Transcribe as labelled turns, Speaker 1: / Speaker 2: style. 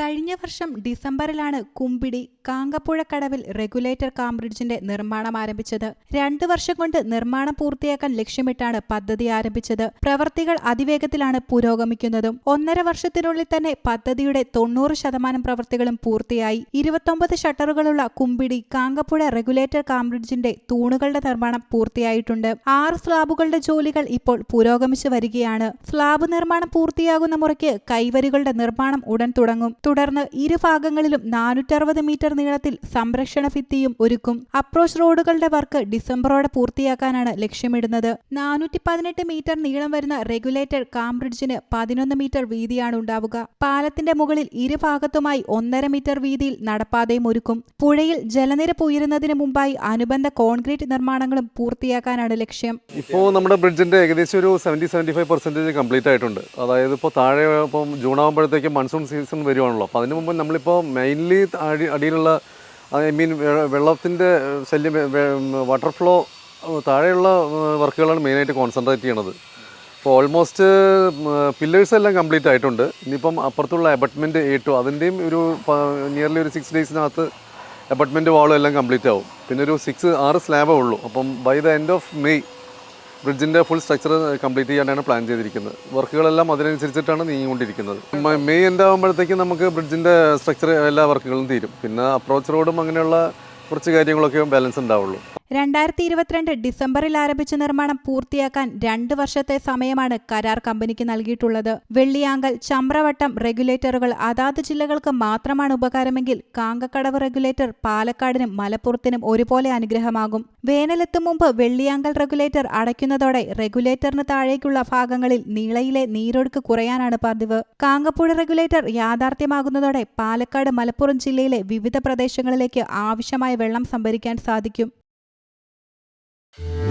Speaker 1: കഴിഞ്ഞ വർഷം ഡിസംബറിലാണ് കുമ്പിടി കാങ്കപ്പുഴക്കടവിൽ റെഗുലേറ്റർ കാംബ്രിഡ്ജിന്റെ നിർമ്മാണം ആരംഭിച്ചത്. രണ്ടു വർഷം കൊണ്ട് നിർമ്മാണം പൂർത്തിയാക്കാൻ ലക്ഷ്യമിട്ടാണ് പദ്ധതി ആരംഭിച്ചത്. പ്രവൃത്തികൾ അതിവേഗത്തിലാണ് പുരോഗമിക്കുന്നതും. ഒന്നര വർഷത്തിനുള്ളിൽ തന്നെ പദ്ധതിയുടെ തൊണ്ണൂറ് ശതമാനം പ്രവൃത്തികളും പൂർത്തിയായി. ഇരുപത്തൊമ്പത് ഷട്ടറുകളുള്ള കുമ്പിടി കാങ്കപ്പുഴ റെഗുലേറ്റർ കാംബ്രിഡ്ജിന്റെ തൂണുകളുടെ നിർമ്മാണം പൂർത്തിയായിട്ടുണ്ട്. ആറ് സ്ലാബുകളുടെ ജോലികൾ ഇപ്പോൾ പുരോഗമിച്ചു വരികയാണ്. സ്ലാബ് നിർമ്മാണം പൂർത്തിയാകുന്ന മുറയ്ക്ക് കൈവരികളുടെ നിർമ്മാണം ഉടൻ തുടങ്ങും. തുടർന്ന് ഇരുഭാഗങ്ങളിലും നാനൂറ്ററുപത് മീറ്റർ നീളത്തിൽ സംരക്ഷണ ഭിത്തിയും ഒരുക്കും. അപ്രോച്ച് റോഡുകളുടെ വർക്ക് ഡിസംബറോടെ പൂർത്തിയാക്കാനാണ് ലക്ഷ്യമിടുന്നത്. നാനൂറ്റി പതിനെട്ട് മീറ്റർ നീളം വരുന്ന റെഗുലേറ്റർ കാംബ്രിഡ്ജിന് പതിനൊന്ന് മീറ്റർ വീതിയാണ് ഉണ്ടാവുക. പാലത്തിന്റെ മുകളിൽ ഇരുഭാഗത്തുമായി ഒന്നര മീറ്റർ വീതിയിൽ നടപ്പാതയും ഒരുക്കും. പുഴയിൽ ജലനിരപ്പ് ഉയരുന്നതിന് മുമ്പായി അനുബന്ധ കോൺക്രീറ്റ് നിർമ്മാണങ്ങളും പൂർത്തിയാക്കാനാണ് ലക്ഷ്യം.
Speaker 2: ഇപ്പോൾ നമ്മുടെ ബ്രിഡ്ജിന്റെ ഏകദേശം ഒരു seventy seventy five percentage complete ആയിട്ടുണ്ട്. അതായത് ഇപ്പോൾ താഴെ ഇപ്പം ജൂൺ ആകുമ്പോഴത്തേക്കും മൺസൂൺ സീസൺ വരുവാണല്ലോ. അപ്പോൾ അതിന് മുമ്പ് നമ്മളിപ്പോൾ മെയിൻലി അടി അടിയിലുള്ള ഐ മീൻ വെള്ളത്തിന്റെ ശല്യം വാട്ടർ ഫ്ലോ താഴെയുള്ള വർക്കുകളാണ് മെയിനായിട്ട് കോൺസെൻട്രേറ്റ് ചെയ്യണത്. അപ്പോൾ ഓൾമോസ്റ്റ് പില്ലേഴ്സ് എല്ലാം കംപ്ലീറ്റ് ആയിട്ടുണ്ട്. ഇനിയിപ്പം അപ്പുറത്തുള്ള അബട്ട്മെന്റ് ടു അതിന്റെയും ഒരു നിയർലി ഒരു സിക്സ് ഡേയ്സിനകത്ത് അപ്പാർട്ട്മെന്റ് വാളും എല്ലാം കംപ്ലീറ്റ് ആവും. പിന്നെ ഒരു സിക്സ് ആറ് സ്ലാബേ ഉള്ളൂ. അപ്പം by the end of May ബ്രിഡ്ജിന്റെ full structure complete ചെയ്യാനാണ് പ്ലാൻ ചെയ്തിരിക്കുന്നത്. വർക്കുകളെല്ലാം അതിനനുസരിച്ചിട്ടാണ് നീങ്ങിക്കൊണ്ടിരിക്കുന്നത്. മെയ് എൻഡ് ആകുമ്പോഴത്തേക്കും നമുക്ക് ബ്രിഡ്ജിന്റെ സ്ട്രക്ചർ എല്ലാ വർക്കുകളും തീരും. പിന്നെ അപ്രോച്ച് റോഡും അങ്ങനെയുള്ള കുറച്ച് കാര്യങ്ങളൊക്കെ ബാലൻസ് ഉണ്ടാവുള്ളൂ.
Speaker 1: രണ്ടായിരത്തി ഇരുപത്തിരണ്ട് ഡിസംബറിൽ ആരംഭിച്ച നിർമ്മാണം പൂർത്തിയാക്കാൻ രണ്ട് വർഷത്തെ സമയമാണ് കരാർ കമ്പനിക്ക് നൽകിയിട്ടുള്ളത്. വെള്ളിയാങ്കൽ ചമ്രവട്ടം റെഗുലേറ്ററുകൾ അതാത് ജില്ലകൾക്ക് മാത്രമാണ് ഉപകാരമെങ്കിൽ കാങ്കക്കടവ് റെഗുലേറ്റർ പാലക്കാടിനും മലപ്പുറത്തിനും ഒരുപോലെ അനുഗ്രഹമാകും. വേനലെത്തും മുമ്പ് വെള്ളിയാങ്കൽ റെഗുലേറ്റർ അടയ്ക്കുന്നതോടെ റെഗുലേറ്ററിന് താഴേക്കുള്ള ഭാഗങ്ങളിൽ നീളയിലെ നീരൊഴുക്ക് കുറയാനാണ് പതിവ്. കാങ്കപ്പുഴ റെഗുലേറ്റർ യാഥാർത്ഥ്യമാകുന്നതോടെ പാലക്കാട് മലപ്പുറം ജില്ലയിലെ വിവിധ പ്രദേശങ്ങളിലേക്ക് ആവശ്യമായ വെള്ളം സംഭരിക്കാൻ സാധിക്കും. Mm-hmm.